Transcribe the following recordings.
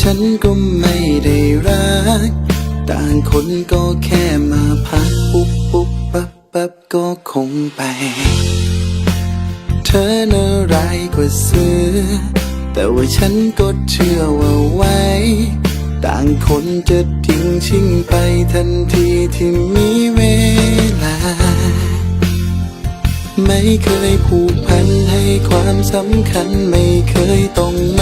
ฉันก็ไม่ได้รัก ต่างคนก็แค่มาพักปุ๊บปุ๊บปั๊บปั๊บก็คงไป เธอน่าร้ายกว่าเสือ แต่ว่าฉันก็เชื่อว่าไว้ ต่างคนจะทิ้งชิงไปทันทีที่มีเวลา ไม่เคยผูกพันให้ความสำคัญไม่เคยต้องมา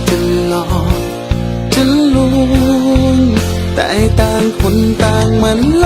แต่ต่างคนต่างมาล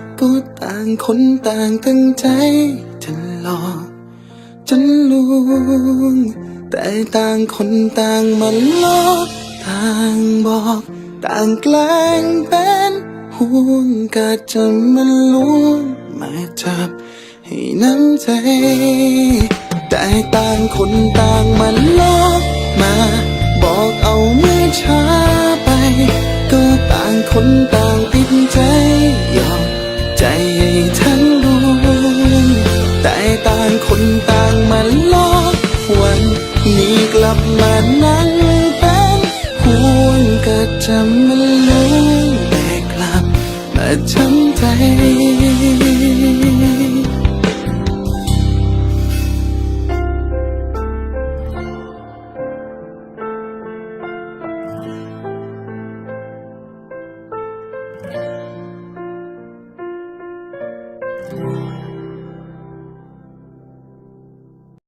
็ต่างคนต่างตั้งใจจะหลอกจะลวง แต่ต่างคนต่างมาลอกต่างบอก ต่างแกล้งเป็นห่วงก็จะมาลวงมาจับให้น้ำใจ แต่ต่างคนต่างมาลอกมา บอกเอาเมื่อช้าไป ก็ต่างคนต่างติด จะมาลุ้งแต่กลับมาช้ำใจ